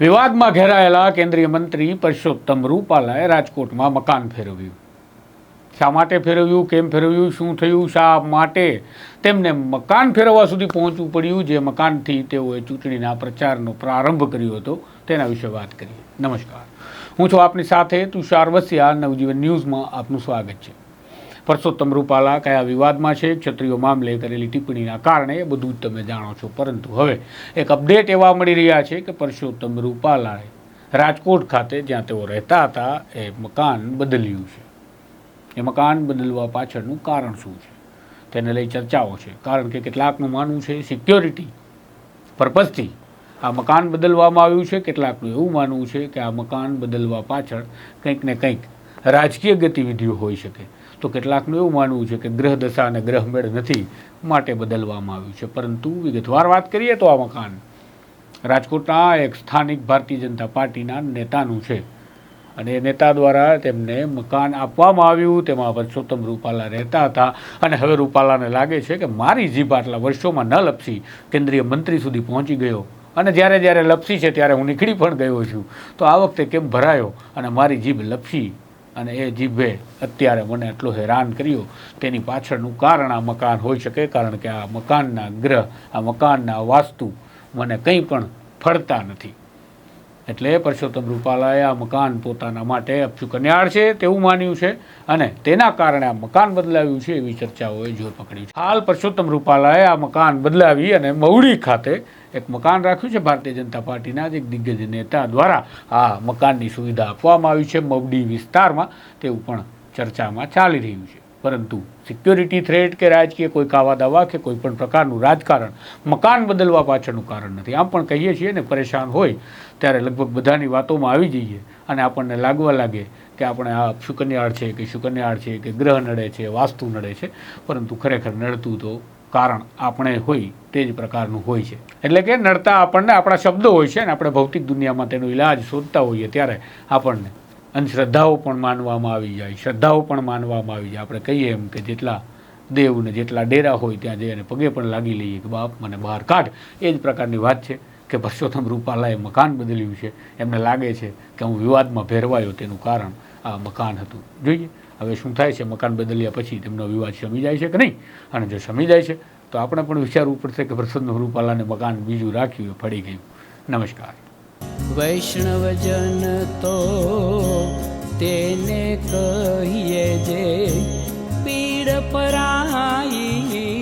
વિવાદમાં ઘેરાયેલા કેન્દ્રીય મંત્રી પરસોત્તમ રૂપાલાએ રાજકોટમાં મકાન ફેરવ્યું. શા માટે ફેરવ્યું? કેમ ફેરવ્યું? શું થયું? શા માટે? તેમને મકાન ફેરવવા સુધી પહોંચવું પડ્યું. જે મકાનથી તેઓએ ચૂંટણીના પ્રચારનો પ્રારંભ કર્યો હતો, તેના વિશે વાત કરીએ. નમસ્કાર. હું છું આપની સાથે તુષાર વસિયા. નવજીવન ન્યૂઝમાં આપનું સ્વાગત છે. પરસોત્તમ રૂપાલા કયા વિવાદમાં છે? ક્ષત્રિયો મામલે કરેલી ટિપ્પણીના કારણે એ બધું જ તમે જાણો છો. પરંતુ હવે એક અપડેટ એવા મળી રહ્યા છે કે પરસોત્તમ રૂપાલાએ રાજકોટ ખાતે જ્યાં તેઓ રહેતા હતા, એ મકાન બદલ્યું છે. એ મકાન બદલવા પાછળનું કારણ શું છે? તેને લઈ ચર્ચાઓ છે. કારણ કે કેટલાકનું માનવું છે સિક્યોરિટી પર્પઝથી આ મકાન બદલવામાં આવ્યું છે. કેટલાકનું એવું માનવું છે કે આ મકાન બદલવા પાછળ કંઈક ને કંઈક રાજકીય ગતિવિધિઓ હોઈ શકે. તો કેટલાકનું એવું માનવું છે કે ગ્રહ દશા અને ગ્રહ મેળ નથી માટે બદલવામાં આવ્યું છે. પરંતુ વિગતવાર વાત કરીએ તો આ મકાન રાજકોટના એક સ્થાનિક ભારતીય જનતા પાર્ટીના નેતાનું છે. અને એ નેતા દ્વારા તેમને મકાન આપવામાં આવ્યું, તેમાં પરસોત્તમ રૂપાલા રહેતા હતા. અને હવે રૂપાલાને લાગે છે કે મારી જીભ આટલા વર્ષોમાં ન લપસી કેન્દ્રીય મંત્રી સુધી પહોંચી ગયો. અને જ્યારે જ્યારે લપસી છે ત્યારે હું નીકળી પણ ગયો છું. તો આ વખતે કેમ ભરાયો અને મારી જીભ લપસી? અને એ જીભે અત્યારે મને આટલું હેરાન કર્યો, તેની પાછળનું કારણ આ મકાન હોઈ શકે, કારણ કે આ મકાનના ગ્રહ, આ મકાનના વાસ્તુ મને કંઈ પણ ફળતા નથી. એટલે પરસોત્તમ રૂપાલાએ આ મકાન પોતાના માટે અપશુકન્યાળ છે તેવું માન્યું છે અને તેના કારણે આ મકાન બદલાવ્યું છે એવી ચર્ચાઓએ જોર પકડી છે. હાલ પરસોત્તમ રૂપાલાએ આ મકાન બદલાવી અને મવડી ખાતે એક મકાન રાખ્યું છે. ભારતીય જનતા પાર્ટીના જ એક દિગ્ગજ નેતા દ્વારા આ મકાનની સુવિધા આપવામાં આવી છે મવડી વિસ્તારમાં. તેવું પણ ચર્ચામાં ચાલી રહ્યું છે. પરંતુ સિક્યોરિટી થ્રેટ કે રાજકીય કોઈ કાવા દાવા કે કોઈ પણ પ્રકારનું રાજકારણ, મકાન બદલવા પાછળનું કારણ નથી. આમ પણ કહીએ છીએ ને, પરેશાન હોય ત્યારે લગભગ બધાની વાતોમાં આવી જઈએ અને આપણને લાગવા લાગે કે આપણે આ શુકન્યાળ છે કે શુકન્યાળ છે કે ગ્રહ નડે છે, વાસ્તુ નડે છે, પરંતુ ખરેખર નડતું તો કારણ આપણે હોય તે જ પ્રકારનું હોય છે. એટલે કે નડતા આપણને આપણા શબ્દો હોય છે ને, આપણે ભૌતિક દુનિયામાં તેનો ઈલાજ શોધતા હોઈએ ત્યારે આપણને અંધશ્રદ્ધાઓ પણ માનવામાં આવી જાય. શ્રદ્ધાઓ પણ માનવામાં આવી જાય. આપણે કહીએ એમ કે જેટલા દેવને જેટલા ડેરા હોય ત્યાં જઈને પગે પણ લાગી લઈએ કે બાપ મને બહાર કાઢ. એ જ પ્રકારની વાત છે કે પરસોત્તમ રૂપાલાએ મકાન બદલ્યું છે. એમને લાગે છે કે હું વિવાદમાં ભેરવાયો તેનું કારણ આ મકાન હતું. જોઈએ, હવે શું થાય છે? મકાન બદલ્યા પછી તેમનો વિવાદ શમી જાય છે કે નહીં? અને જો શમી જાય છે, તો આપણે પણ વિચારવું પડશે કે પરસોત્તમ રૂપાલાને મકાન બીજું રાખ્યું એ ફળી ગયું. નમસ્કાર. વૈષ્ણવજન તો કહીએ જે પીડ પરાઈ